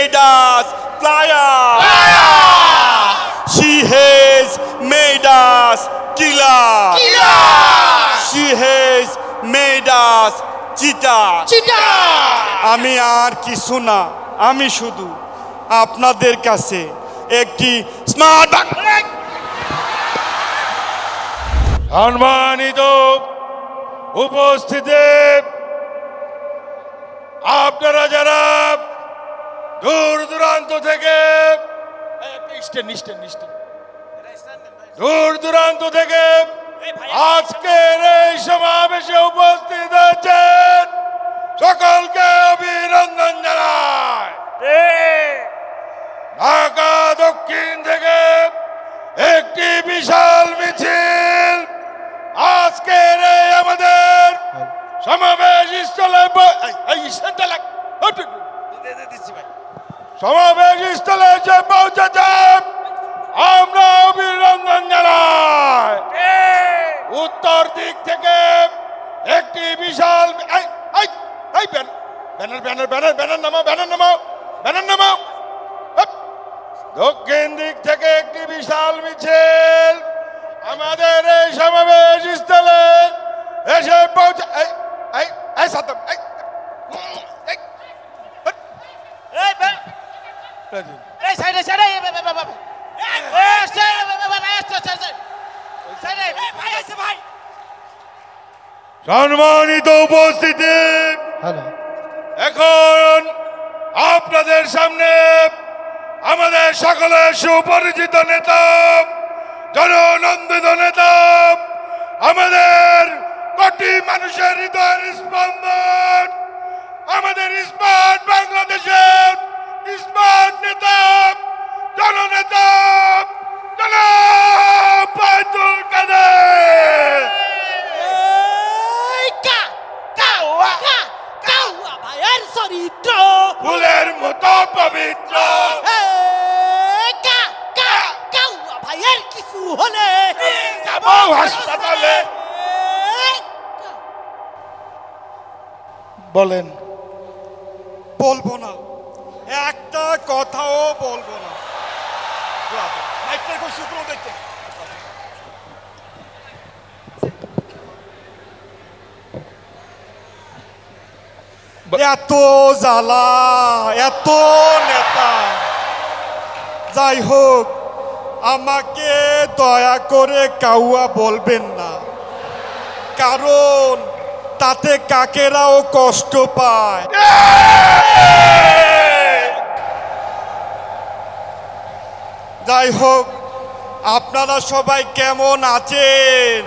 made us flyers. She has made us killers. She has made us cheaters. আমি আর কিছু না আমি শুধু আপনাদের কাছে একটি স্মার্ট সম্মানিত উপস্থিতি আপনারা যারা দূর দূরান্ত থেকে দূর দূরান্ত থেকে আজকের এই সমাবেশে উপস্থিত আছেন সকলকে অভিনন্দন জানায় ঢাকা দক্ষিণ থেকে একটি বিশাল মিছিল আজকের এই আমাদের সমাবেশ স্থলে এই- স্ট্যান্ডটা লাগ- হটু। সমাবেশ স্থলে যে পৌঁছেছে। আমরা অভিনন্দন জানাই। উত্তর দিক থেকে একটি বিশাল ব্যানার ব্যানার ব্যানার ব্যানার নামাও ব্যানার নামাও ব্যানার নামাও। হপ। দক্ষিণ দিক থেকে একটি বিশাল মিছিল। আমাদের এই সমাবেশ স্থলে এসে পৌঁছে এই এই এই সাদ্দাম এই এই, হট। এই বে- এই সাইডে সাইডে এই বে- বে- বে- বে- এই সাইডে বে- বে- বে- বে- এই সাইডে, সাইডে। সাইডে। ভাই আছে ভাই সম্মানিত উপস্থিতি। এখন আপনাদের সামনে আমাদের সকলের সুপরিচিত নেতা জননন্দিত নেতা আমাদের কোটি মানুষের হৃদয়ের স্পন্দন আমাদের স্মার্ট বাংলাদেশের স্মার্ট নেতা জননেতা জনাব বাইতুল কাদের এই কা কাউয়া কা কাউয়া ভাইয়ের চরিত্র ফুলের মতো পবিত্র এই কা কা কাউয়া ভাইয়ের কিছু হলে যাব হাসপাতালে। বলেন। বলব না। একটা কথাও বলব না। এত জ্বালা এত নেতা। যাই হোক আমাকে দয়া করে কাউয়া বলবেন না। কারণ তাতে কাকেরাও কষ্ট পায়। যাই হোক, আপনারা সবাই কেমন আছেন?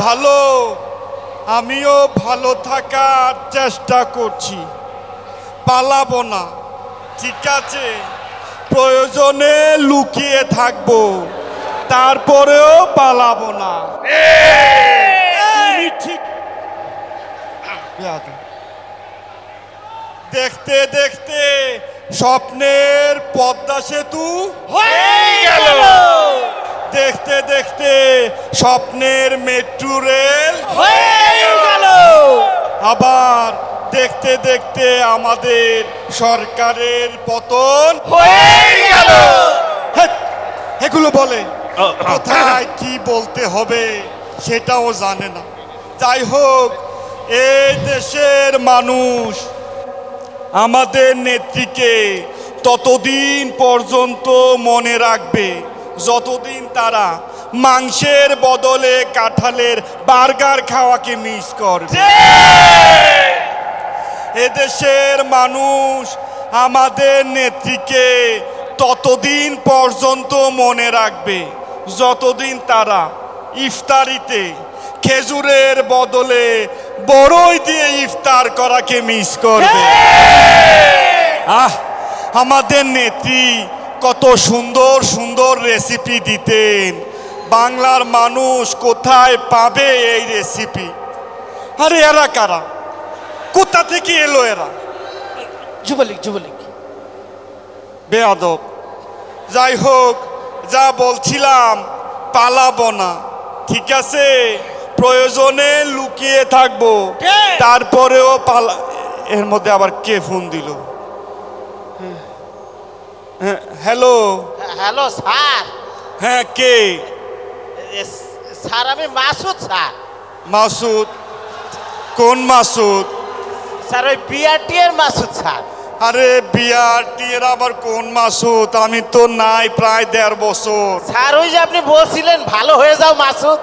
ভালো? আমিও ভালো থাকার চেষ্টা করছি। পালাবো না, ঠিক আছে? প্রয়োজনে লুকিয়ে থাকব তারপরেও পালাবো না। ঠিক দেখতে দেখতে স্বপ্নের পদ্মা সেতু গেল! দেখতে দেখতে স্বপ্নের মেট্রো রেল গেল। আবার দেখতে দেখতে আমাদের সরকারের পতন হয়ে গেল। এগুলো বলে কোথায় কি বলতে হবে সেটাও জানে না। যাই হোক এই দেশের মানুষ আমাদের নেত্রীকে ততদিন পর্যন্ত মনে রাখবে যতদিন তারা মাংসের বদলে কাঁঠালের বার্গার খাওয়াকে মিস করবে। এদেশের মানুষ আমাদের নেত্রীকে ততদিন পর্যন্ত মনে রাখবে যতদিন তারা ইফতারিতে খেজুরের বদলে বড়ই দিয়ে ইফতার করাকে মিস করবে। আহ আমাদের নেত্রী কত সুন্দর সুন্দর রেসিপি দিতেন। বাংলার মানুষ কোথায় পাবে এই রেসিপি আরে এরা কারা? কোথা থেকে এলো এরা? যুবলীগ যুবলীগ। বেয়াদব। যাই হোক যা বলছিলাম পালাবো না। ঠিক আছে? প্রয়োজনে লুকিয়ে থাকব। কে? তারপরেও পালা এর মধ্যে আবার কে ফোন দিল? হ্যাঁ, হ্যালো? Hello sir. হ্যাঁ কে? স্যার আমি মাসুদ স্যার। মাসুদ? কোন মাসুদ? স্যার ওই বিআরটি এর মাসুদ স্যার। আরে বিয়ার টিয়ের আবার কোন মাসুদ? আমি তো নাই প্রায় দেড় বছর। স্যার ওই যে আপনি বলছিলেন ভালো হয়ে যাও মাসুদ।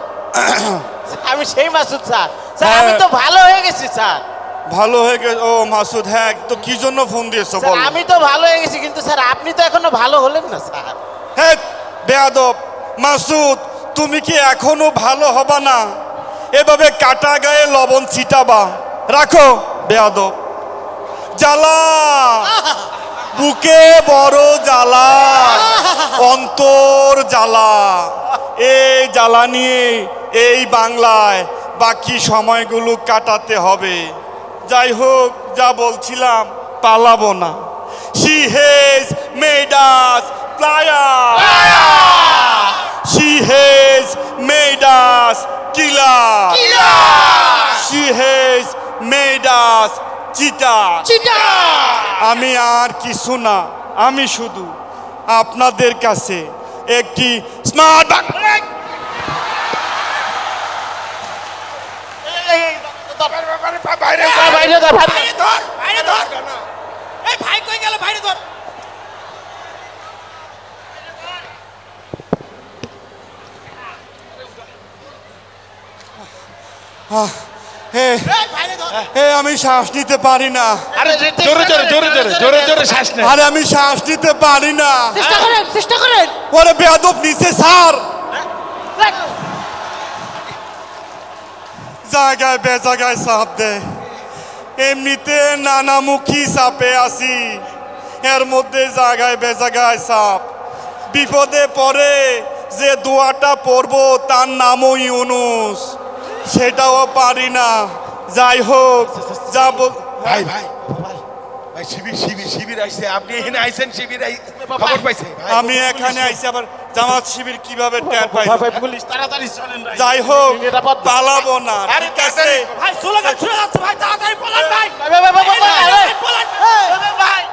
আমি সেই মাসুদ স্যার। স্যার আমি হ্যাঁ। তো ভালো হয়ে গেছি স্যার। ভালো হয়ে গেছে ও মাসুদ হ্যাঁ তো কি জন্য ফোন দিয়েছ বল। আমি তো ভালো হয়ে গেছি কিন্তু স্যার আপনি তো এখনও ভালো হলেন না স্যার। হ্যাঁ বেয়াদব মাসুদ তুমি কি এখনও ভালো হবা না? এভাবে কাটা গায়ে লবণ ছিটাবা। রাখো। বেয়াদব। জ্বালা। বুকে বড় জ্বালা। অন্তর জ্বালা। এই জ্বালা নিয়ে এই বাংলায় বাকি সময়গুলো কাটাতে হবে। যাই হোক যা বলছিলাম পালাবো না। She has made us player she has made us killer she has us cheater cheater! আমি আর কিছু না আমি শুধু আপনাদের কাছে একটি স্মার্ট ভাই। কই গেল ধর। হে আমি শ্বাস নিতে পারি না। আরে জোরে জোরে জোরে জোরে জোরে জোরে শ্বাস নে। আরে আমি শ্বাস নিতে পারি না। চেষ্টা করেন চেষ্টা করেন। ওরে বেয়াদব নিচে স্যার জায়গায় বেজাগায় চাপ দে। এমনিতে নানামুখী চাপে আছি। এর মধ্যে জায়গায় বেজাগায় সাপ। বিপদে পড়ে যে দোয়াটা পড়ব তার নামও ইউনুস। সেটাও পারি না যাই হোক যা বল- ভাই ভাই ভাই শিবির শিবির শিবির আইছে আপনি এখানে আইছেন শিবির আই খবর পাইছে ভাই আমি এখানে আইসি আবার জামাত শিবির কীভাবে টের পাই ভাই, পুলিশ তাড়াতাড়ি চলেন ভাই। যাই হোক। পালাবো না আরে ঠিক আছে তাড়াতাড়ি। ভাই চলে যাচ্ছে ভাই তাড়াতাড়ি পলান ভাই ভাই, ভাই, ভাই, ভাই,